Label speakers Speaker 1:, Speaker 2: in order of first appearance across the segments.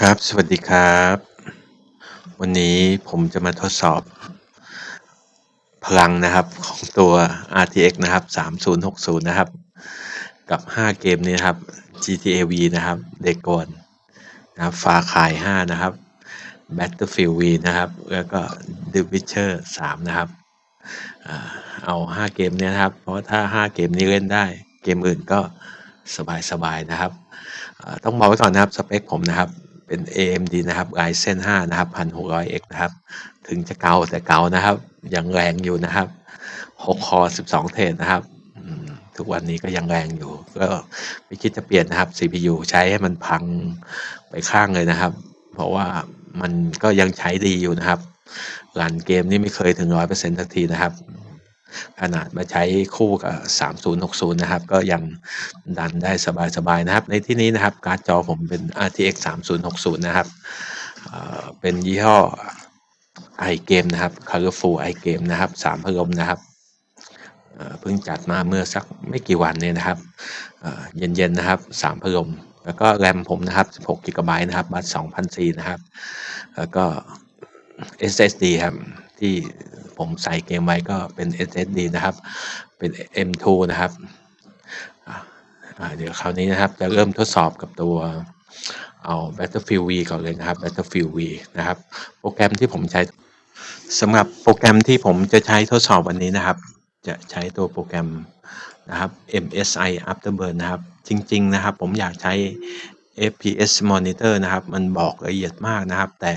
Speaker 1: ครับ สวัสดีครับ วันนี้ผมจะมาทดสอบ พลังนะครับของตัว RTX นะครับ 3060 นะครับ กับ 5 เกมนี้นครับ GTA V นะครับ เด็กกอนนะครับฟาคาย 5 นะครับ Battlefield V นะครับ แล้วก็ The Witcher 3 นะครับ เอา 5 เกมเนี้ยนะครับ เพราะถ้า 5 เกมนี้เล่นได้ เกมอื่นก็สบายๆนะครับต้องบอกไว้ก่อนนะครับ สเปคผมนะครับ เป็น AMD นะครับ Ryzen 5 นะครับ 1600X นะครับ ถึงจะเก่าแต่เก่านะครับ ยังแรงอยู่นะครับ 6 คอ 12 เทรดนะครับ ทุกวันนี้ก็ยังแรงอยู่ ก็ไม่คิดจะเปลี่ยนนะครับ CPU ใช้ให้มันพังไปข้างเลยนะครับ เพราะว่ามันก็ยังใช้ดีอยู่นะครับรันเกมนี่ไม่เคยถึง 100%สักทีนะครับ ขนาดมาใช้คู่กับ 3060 นะครับ ก็ยังดันได้สบายๆนะครับ ในที่นี้นะครับ การ์ดจอผมเป็น RTX 3060 นะครับเป็นยี่ห้อ iGame นะครับ Colorful iGame นะครับ3พัดลมนะครับเพิ่งจัดมาเมื่อสักไม่กี่วันเนี่ยนะครับเย็นๆนะครับ3พัดลมแล้วก็แรมผมนะครับ16 g b นะครับบัต2,004นะครับ แล้วก็ SSD ครับที่ ผมใส่เกมไว้ก็เป็น SSD นะครับ เป็น M2 นะครับ เดี๋ยวคราวนี้นะครับจะเริ่มทดสอบกับตัวเอา Battlefield V ก่อนเลยนะครับ Battlefield V นะครับ โปรแกรมที่ผมใช้สำหรับโปรแกรมที่ผมจะใช้ทดสอบวันนี้นะครับ จะใช้ตัวโปรแกรมนะครับ MSI Afterburn นะครับ จริง ๆ นะครับ ผมอยากใช้ FPS Monitor นะครับ มันบอกละเอียดมากนะครับ แต่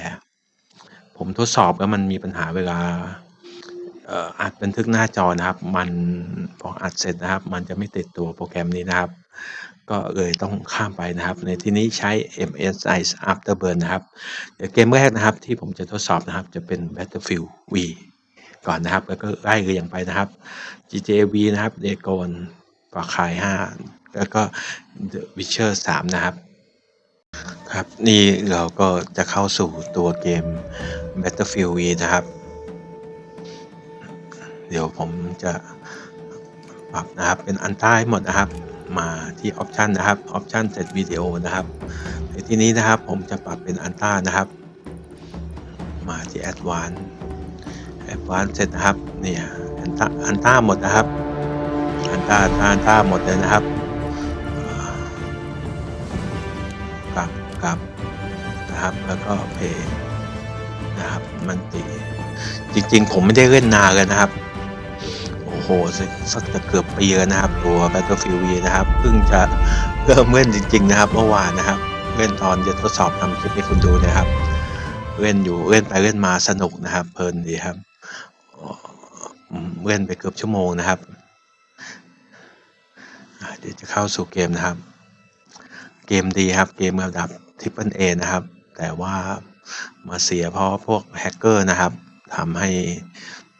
Speaker 1: ผมทดสอบแล้วมันมีปัญหาเวลา อัดบันทึกหน้าจอนะครับ มันพออัดเสร็จนะครับ มันจะไม่ติดตัวโปรแกรมนี้นะครับ ก็เลยต้องข้ามไปนะครับ ในที่นี้ใช้ MSI Afterburn นะครับ เดี๋ยวเกมแรกนะครับที่ผมจะทดสอบนะครับ จะเป็น Battlefield V ก่อนนะครับ แล้วก็ไล่เรียงไปนะครับ GTA V นะครับ d a g o n ปาคาย 5 แล้วก็ The Witcher 3 นะครับครับ นี่เราก็จะเข้าสู่ตัวเกม Battlefield V นะครับ เดี๋ยวผมจะปรับนะครับเป็นอันใต้หมดนะครับ มาที่ออปชันนะครับออปชันเซตวิดีโอนะครับ ในที่นี้นะครับผมจะปรับเป็นอันต้านะครับ มาที่ Advanced Advanced เสร็จนะครับเนี่ยอันต้าอันต้าหมดนะครับอันต้าอันต้าหมดเลยนะครับกลับกลับนะครับแล้วก็เพย์นะครับมันติจริงๆ ผมไม่ได้เล่นนานเลยนะครับ หสักสักจะเกือบปีแล้วนะครับ ตัว Battlefield V นะครับเพิ่งจะเริ่มเล่นจริง ๆ นะครับเมื่อวานนะครับเล่นตอนจะทดสอบทำคลิปให้คุณดูนะครับเล่นอยู่เล่นไปเล่นมาสนุกนะครับ เพลินดีครับเล่นไปเกือบชั่วโมงนะครับเดี๋ยวจะเข้าสู่เกมนะครับ เกมดีครับ เกมระดับ Triple A นะครับ แต่ว่ามาเสียเพราะพวกแฮกเกอร์นะครับทำให้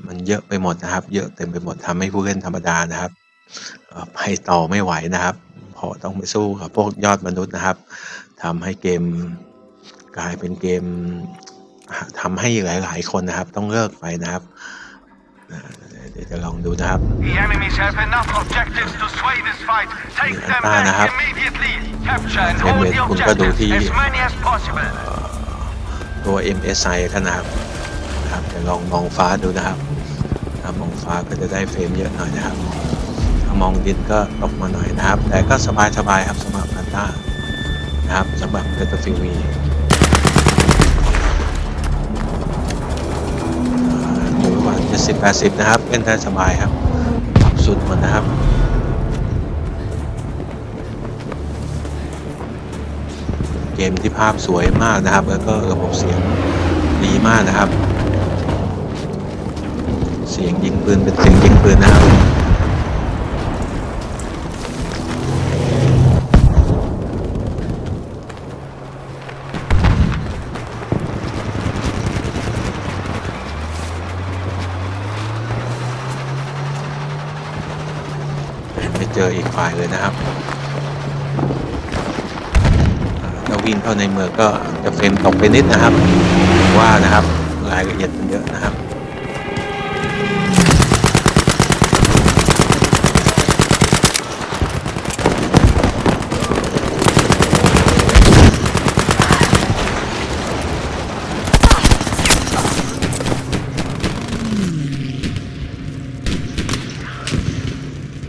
Speaker 1: มันเยอะไปหมดนะครับ เยอะเต็มไปหมดทำให้ผู้เล่นธรรมดานะครับเอ่อไปต่อไม่ไหวนะครับเพราะต้องไปสู้กับพวกยอดมนุษย์นะครับทำให้เกมกลายเป็นเกมทำให้หลาย ๆ คนนะครับ ต้องเลิกไปนะครับอ่าเดี๋ยวจะลองดูนะครับ
Speaker 2: The enemies have enough objectives to sway this fight. Take
Speaker 1: Yeah,
Speaker 2: them
Speaker 1: ตา
Speaker 2: back
Speaker 1: นะครับ
Speaker 2: immediately. Capture and
Speaker 1: เฟรม
Speaker 2: hold
Speaker 1: เรท
Speaker 2: the
Speaker 1: คุณก็ดูที่
Speaker 2: objectives, as many as possible.
Speaker 1: ตัว MSI ขนาด นะครับจะลองมองฟ้าดูนะครับถ้ามองฟ้าก็จะได้เฟรมเยอะหน่อยนะครับ ถ้ามองดินก็ตกมาหน่อยนะครับ แต่ก็สบายๆครับสำหรับพันต้านะครับสำหรับ Battlefield V อยู่ประมาณ70-80นะครับเล่นได้สบายครับปรับสุดหมดนะครับเกมที่ภาพสวยมากนะครับ แล้วก็ระบบเสียงดีมากนะครับ สียงยิงปืนเป็นเสียงยิงปืนนะครับไปเจออีกฝ่ายเลยนะครับถ้าวิ่งเข้าในเมืองก็จะเฟรมตกไปนิดนะครับว่านะครับรายละเอียดมันเยอะนะครับ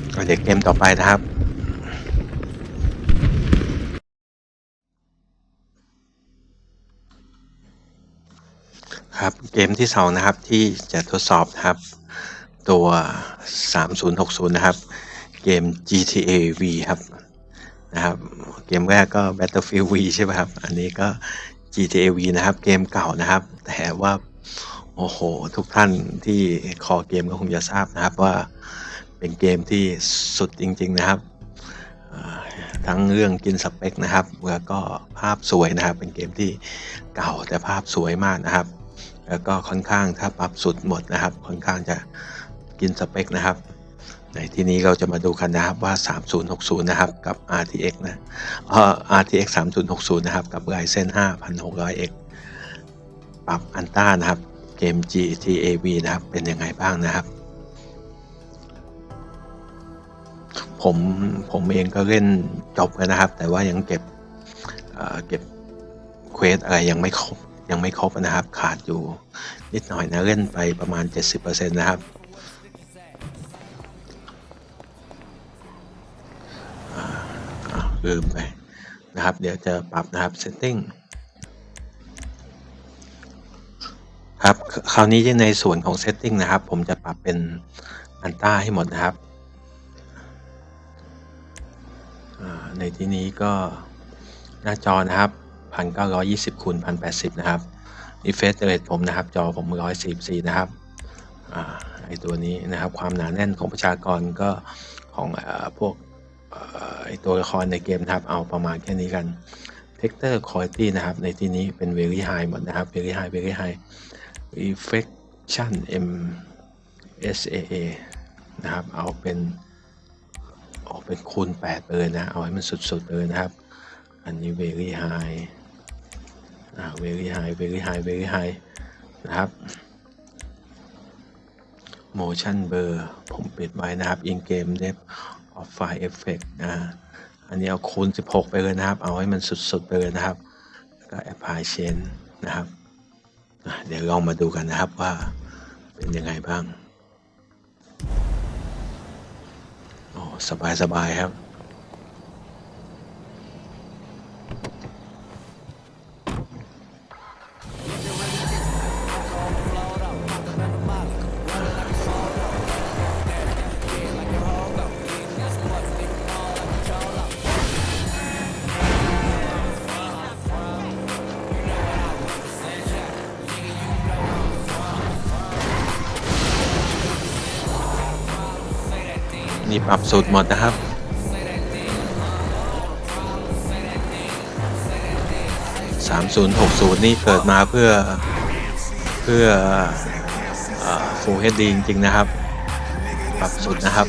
Speaker 1: ค เดี๋ยวเกมต่อไปนะครับครับเกมที่สองนะครับที่จะทดสอบนะครับตัว 3060 นะครับ เกม GTA V ครับนะครับ เกมแรกก็ Battlefield V ใช่ไหมครับ อันนี้ก็ GTA V นะครับ เกมเก่านะครับ แต่ว่า โอ้โห ทุกท่านที่คอเกมก็คงจะทราบนะครับว่า เป็นเกมที่สุดจริง ๆนะครับ ทั้งเรื่องกินสเปคนะครับแล้วก็ภาพสวยนะครับ เป็นเกมที่เก่าแต่ภาพสวยมากนะครับ แล้วก็ค่อนข้างถ้าปรับสุดหมดนะครับ ค่อนข้างจะกินสเปคนะครับ ในที่นี้เราจะมาดูกันนะครับว่า 3060 นะครับกับ RTX นะเอ่อ RTX 3060 นะครับกับ Ryzen 5600X ปรับอันต้านะครับเกม GTA V นะครับเป็นยังไงบ้างนะครับ ผมผมเองก็เล่นจบแล้วนะครับ แต่ว่ายังเก็บเก็บเควสอะไรยังไม่ครบยังไม่ครบนะครับ ขาดอยู่นิดหน่อยนะเล่นไปประมาณ 70%นะครับลืมไปนะครับ เดี๋ยวจะปรับนะครับ setting ครับ คราวนี้ในส่วนของ setting นะครับ ผมจะปรับเป็นอันต้าให้หมดนะครับ ในที่นี้ก็หน้าจอนะครับ 1920คูณ1080 นะครับรีเฟรชเรทผมนะครับ จอผม 144 นะครับอไอตัวนี้นะครับ ความหนาแน่นของประชากรก็ของอพวกไอตัวละครในเกมนะครับ เอาประมาณแค่นี้กัน Texture Quality นะครับ ในที่นี้เป็น Very High หมดนะครับ Very High Very High Reflection M SAA นะครับ เอาเป็น ออกเป็นคูณ 8 ไปเลยนะ เอาให้มันสุดๆเลยนะครับ อันนี้ very high อ่า very high very high very high นะครับ motion blur ผมปิดไว้นะครับ in game depth of file effect นะอันนี้เอาคูณ 16 ไปเลยนะครับ เอาให้มันสุดๆไปเลยนะครับ แล้วก็ apply change นะครับ เดี๋ยวลองมาดูกันนะครับว่าเป็นยังไงบ้าง สบายสบายครับ บสูตรหมดนะครับ 3060 นี่เกิดมาเพื่อเพื่อฟูเฮดดีจริงๆนะครับ ปรับสุดนะครับ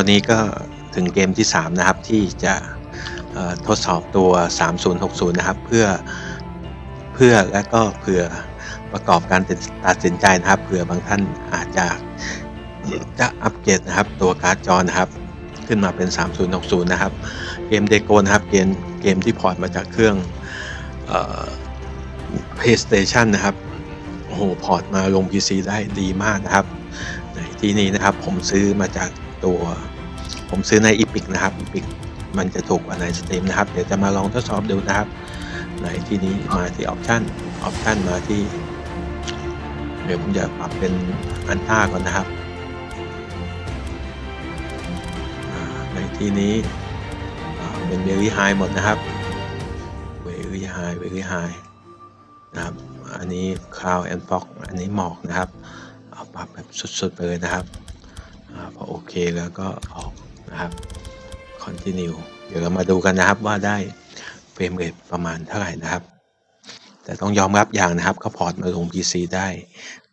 Speaker 1: ครับคราวนี้ก็ถึงเกมที่ 3 นะครับ ที่จะทดสอบตัว 3060 นะครับ เพื่อเพื่อและก็เผื่อประกอบการตัดสินใจนะครับเผื่อบางท่านอาจจะจะอัปเกรดนะครับ ตัวการ์ดจอนะครับ ขึ้นมาเป็น 3060 นะครับ เกมเดโกนะครับเกมเกมที่พอร์ตมาจากเครื่องเอ่อ PlayStation นะครับโอ้โหพอร์ตมาลง PC ได้ดีมากนะครับ ในที่นี้นะครับผมซื้อมาจากตัว ผมซื้อใน Epic นะครับ Epic มันจะถูกกว่าใน Steam นะครับ เดี๋ยวจะมาลองทดสอบดูนะครับ ในที่นี้มาที่ Option Option มาที่ เดี๋ยวผมจะปรับเป็นอันต้าก่อนนะครับ ในที่นี้เป็น Very High หมดนะครับ Very High Very High นะครับ อันนี้ Cloud and Fog อันนี้หมอกนะครับ เอาปรับแบบสุดๆไปเลยนะครับอพอโอเคแล้วก็ออก นะครับ continue เดี๋ยวเรามาดูกันนะครับว่าได้เฟรมเรทประมาณเท่าไหร่นะครับ แต่ต้องยอมรับอย่างนะครับเขาพอร์ตมาลง PC ได้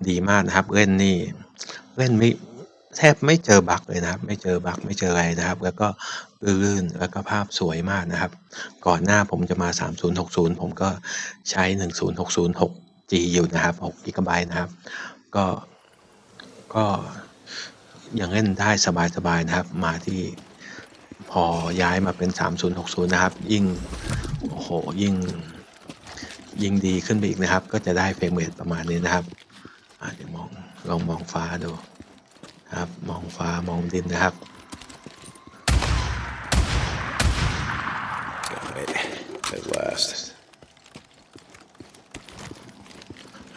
Speaker 1: ดีมากนะครับ เล่นนี่เล่นไม่แทบไม่เจอบั๊กเลยนะครับ ไม่เจอบั๊กไม่เจออะไรนะครับ แล้วก็ลื่นแล้วก็ภาพสวยมากนะครับ ก่อนหน้าผมจะมา 3060 ผมก็ใช้ 10606 G อยู่นะครับ6 g b นะครับ ก็ก็ ยังเล่นได้สบายๆนะครับ มาที่พอย้ายมาเป็น 3060 นะครับ ยิ่งโอ้โหยิ่งยิ่งดีขึ้นไปอีกนะครับ ก็จะได้เฟรมเรทประมาณนี้นะครับอะเดี๋ยวมองลองมองฟ้าดูครับมองฟ้ามองดินนะครับ
Speaker 3: Got it. At last.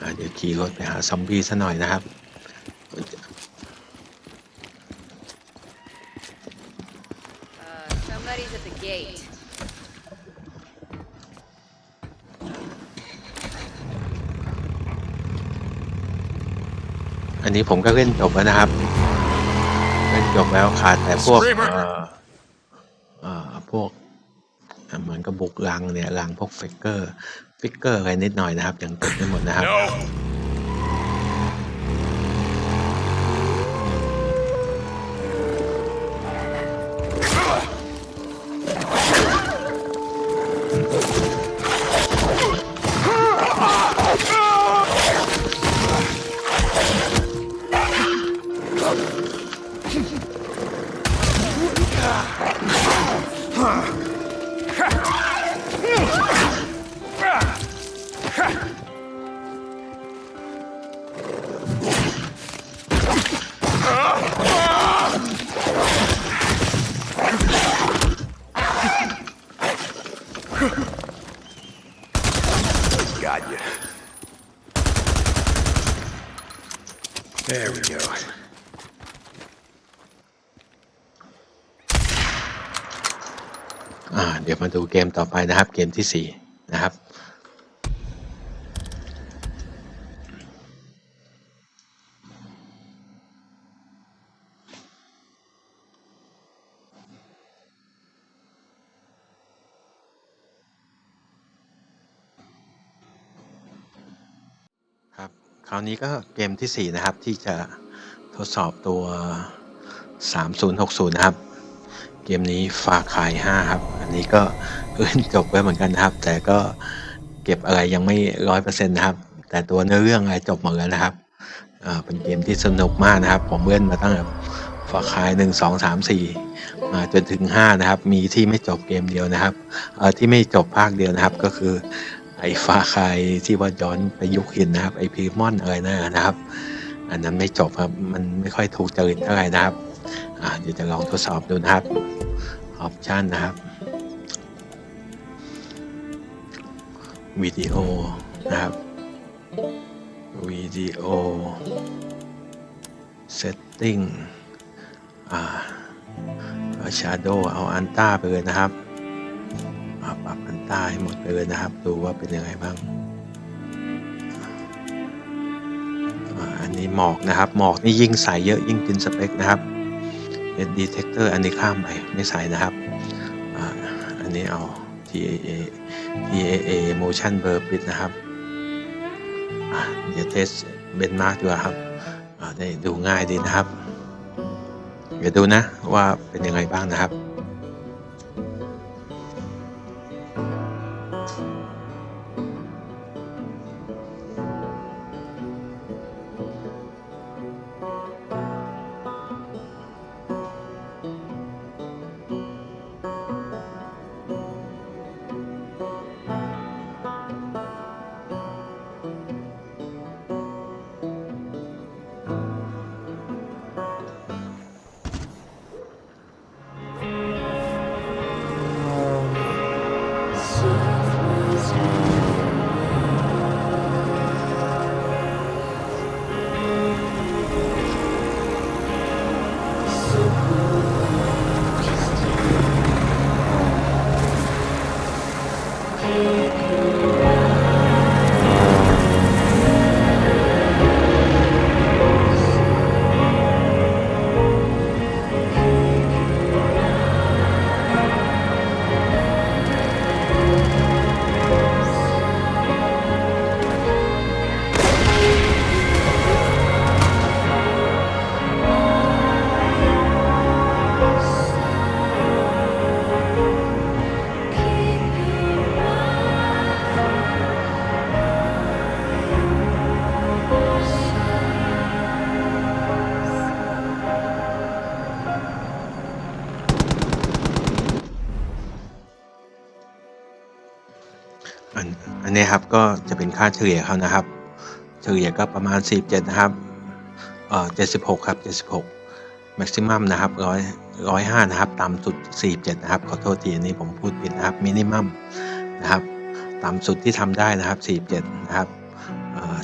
Speaker 1: อะเดี๋ยวขี่รถไปหาซอมบี้ซะหน่อยนะครับ
Speaker 4: Uh, somebody's at the gate.
Speaker 1: อันนี้ ผมก็เล่นจบแล้วนะครับ เล่นจบแล้วขาดแต่พวก
Speaker 2: Screamer
Speaker 1: เอ่อเอ่อพวกอะเหมือนกับบุกลังเนี่ยลังพวกฟิกเกอร์ฟิกเกอร์อะไรนิดหน่อยนะครับยังเก็บไม่หมดนะครับ มาดูเกมต่อไปนะครับ เกมที่สี่นะครับ ครับ คราวนี้ก็เกมที่4นะครับที่จะทดสอบตัว 3060 นะครับ เกมนี้ฝากขาย5ครับ อันนี้ก็เล่นจบไปเหมือนกันนะครับ แต่ก็เก็บอะไรยังไม่ร้อยเปอร์เซ็นต์นะครับ แต่ตัวเนื้อเรื่องอะไรจบหมดแล้วนะครับอ่าเป็นเกมที่สนุกมากนะครับ ผมเล่นมาตั้งแต่ฝากขาย1 2 3 4มาจนถึง5นะครับ มีที่ไม่จบเกมเดียวนะครับเอ่อที่ไม่จบภาคเดียวนะครับก็คือไอ้ฟาคายที่ว่าย้อนไปยุคหินนะครับ ไอ้พีมอนอะไรนั่นนะครับ อันนั้นไม่จบครับ มันไม่ค่อยถูกจริตเท่าไหร่นะครับ เดี๋ยวจะลองทดสอบดูนะครับออปชันนะครับวิดีโอนะครับวิดีโอ setting ชาร์โดเอาอันต้าไปเลยนะครับอ่าปรับอันต้าให้หมดไปเลยนะครับ ดูว่าเป็นยังไงบ้างอ,อันนี้หมอกนะครับ หมอกนี่ยิ่งใส่เยอะยิ่งกินสเปคนะครับ SD detector อันนี้ข้ามไปไม่ใส่นะครับ อันนี้เอา TAA TAA Motion Burp it นะครับเดี๋ยวเทสเบนมาร์กดีกว่าครับได้ดูง่ายดีนะครับ เดี๋ยวดูนะว่าเป็นยังไงบ้างนะครับ นนี้ครับก็จะเป็นค่าเฉลี่ยเขานะครับ เฉลี่ยก็ประมาณ 47 นะครับเอ่อ76 ครับ 76 maximum นะครับร้อยร้อยห้านะครับต่ำสุด 47 นะครับ ขอโทษทีอันนี้ผมพูดผิดนะครับ minimum นะครับต่ำสุดที่ทำได้นะครับ 47 นะครับ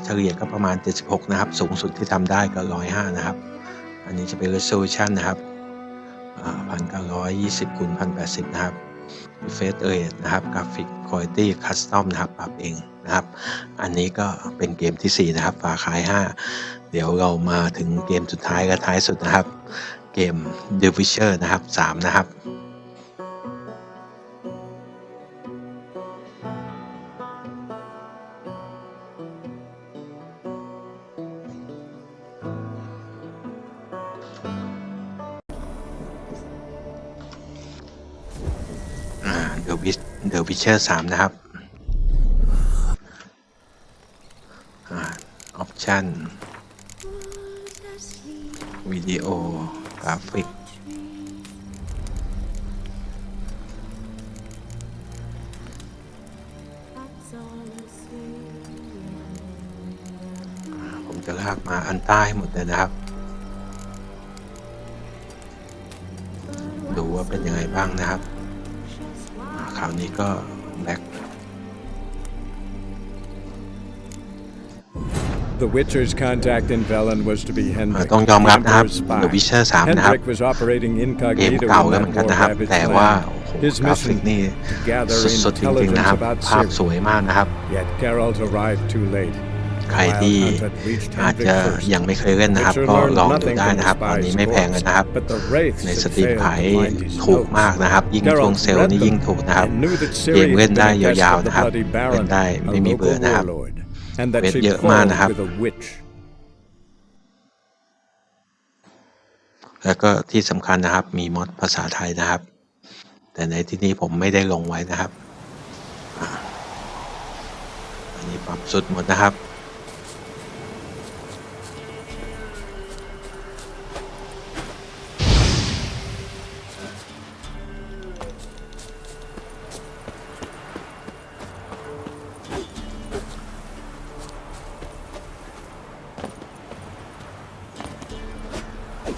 Speaker 1: เฉลี่ยก็ประมาณ 76 นะครับ สูงสุดที่ทำได้ก็ 105 นะครับ อันนี้จะเป็น resolution นะครับพันเก้าร้อยยี่สิบคูณพันแปดสิบนะครับเฟสเอนะครับ กราฟิก คุณภาพคัสตอมนะครับปรับเองนะครับ อันนี้ก็เป็นเกมที่ 4 นะครับฝาคาย 5 เดี๋ยวเรามาถึงเกมสุดท้ายกับท้ายสุดนะครับ เกม The Witcher นะครับ 3 นะครับ The Witcher 3นะครับออปชั่นวิดีโอกราฟิก ผมจะลากมาอันใต้หมดเลยนะครับ ดูว่าเป็นยังไงบ้างนะครับคราวนี้ก็ แบ็ค
Speaker 5: The Witcher's contact in Velen was to be
Speaker 1: อ่า
Speaker 5: Hendrik,
Speaker 1: ต้องยอมรับนะครับ
Speaker 5: the Emperor's
Speaker 1: The
Speaker 5: spy.
Speaker 1: Witcher 3 นะครับ
Speaker 5: Hendrik was operating
Speaker 1: เกม
Speaker 5: incognito
Speaker 1: เก่า
Speaker 5: in
Speaker 1: แล้ว
Speaker 5: that
Speaker 1: เหมือนกัน
Speaker 5: war
Speaker 1: นะครับ
Speaker 5: ravaged
Speaker 1: แต่ว่า
Speaker 5: land.
Speaker 1: โอ้โห
Speaker 5: His
Speaker 1: กราฟิก
Speaker 5: mission
Speaker 1: นี่
Speaker 5: to gather
Speaker 1: สุดๆจริงๆนะครับ
Speaker 5: intelligence about
Speaker 1: ภาพส
Speaker 5: Ciri.
Speaker 1: วยมากนะครับ
Speaker 5: Yet Geralt arrived too late.
Speaker 1: ใครที่อาจจะยังไม่เคยเล่นนะครับ ก็ลองดูได้นะครับตอนนี้ไม่แพงเลยนะครับ
Speaker 5: But the wraiths
Speaker 1: ใน
Speaker 5: had
Speaker 1: สตรีม
Speaker 5: failed
Speaker 1: ขาย
Speaker 5: to find his
Speaker 1: ถูก
Speaker 5: notes.
Speaker 1: มากนะครับ ยิ่งช่วง
Speaker 5: Geralt
Speaker 1: เซลล์
Speaker 5: read
Speaker 1: นี่
Speaker 5: them
Speaker 1: ยิ่งถูกนะครับ
Speaker 5: and knew that
Speaker 1: เก
Speaker 5: Ciri
Speaker 1: ม
Speaker 5: had
Speaker 1: เล่น
Speaker 5: been
Speaker 1: ได้
Speaker 5: a guest
Speaker 1: ยาว
Speaker 5: of
Speaker 1: ๆ
Speaker 5: the
Speaker 1: นะครับ
Speaker 5: Bloody
Speaker 1: เล่น
Speaker 5: Baron,
Speaker 1: ได้
Speaker 5: a
Speaker 1: ไม่มี
Speaker 5: local
Speaker 1: เบื่อนะครับ
Speaker 5: warlord, and that
Speaker 1: เว็บ
Speaker 5: she
Speaker 1: เยอะมาก
Speaker 5: quarreled
Speaker 1: นะครับ
Speaker 5: with a witch.
Speaker 1: แล้วก็ที่สำคัญนะครับมีมอดภาษาไทยนะครับ แต่ในที่นี้ผมไม่ได้ลงไว้นะครับอ่าอันนี้ปรับสุดหมดนะครับ อ่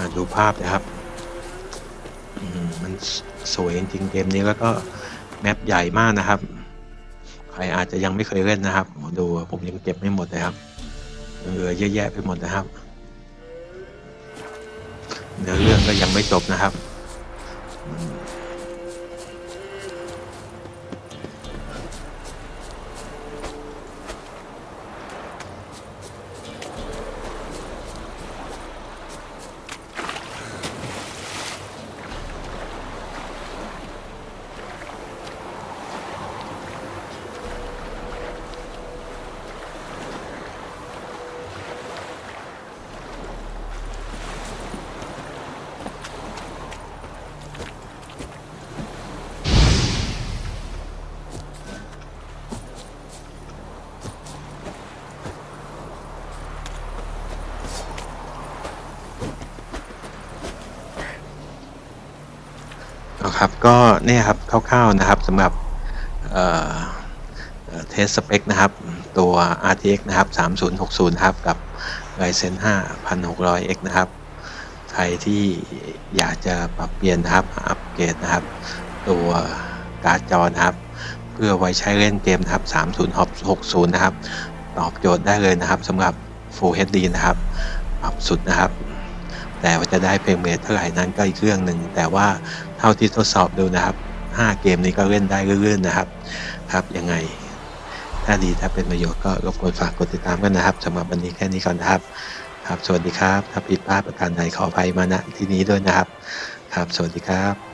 Speaker 1: าดูภาพนะครับอืมมันสวยจริงๆเกมนี้แล้วก็แมปใหญ่มากนะครับ ใครอาจจะยังไม่เคยเล่นนะครับ ดูผมยังเก็บไม่หมดเลยครับเหลือเยอะแยะไปหมดนะครับ เนื้อเรื่องก็ยังไม่จบนะครับ ครับก็เนี่ยครับคร่าวๆนะครับสำหรับเทสสเปคนะครับ ตัว RTX นะครับ 3060นะครับ กับ Ryzen 5 1600X นะครับ ใครที่อยากจะปรับเปลี่ยนนะครับ อัปเกรดนะครับ ตัวการ์ดจอนะครับ เพื่อไว้ใช้เล่นเกมนะครับ 3060 นะครับ ตอบโจทย์ได้เลยนะครับสำหรับ Full HD นะครับ ปรับสุดนะครับ แต่ว่าจะได้เฟรมเรทเท่าไหร่นั้นก็อีกเรื่องหนึ่งแต่ว่า เท่าที่ทดสอบดูนะครับ 5 เกมนี้ก็เล่นได้เรื่อยๆนะครับ ครับยังไง ถ้าดีถ้าเป็นประโยชน์ก็รบกวนฝากกดติดตามกันนะครับสำหรับวันนี้แค่นี้ก่อนนะครับ ครับ สวัสดีครับ ถ้าผิดพลาดประการใดขออภัยมาณที่นี้ด้วยนะครับ ครับ สวัสดีครับ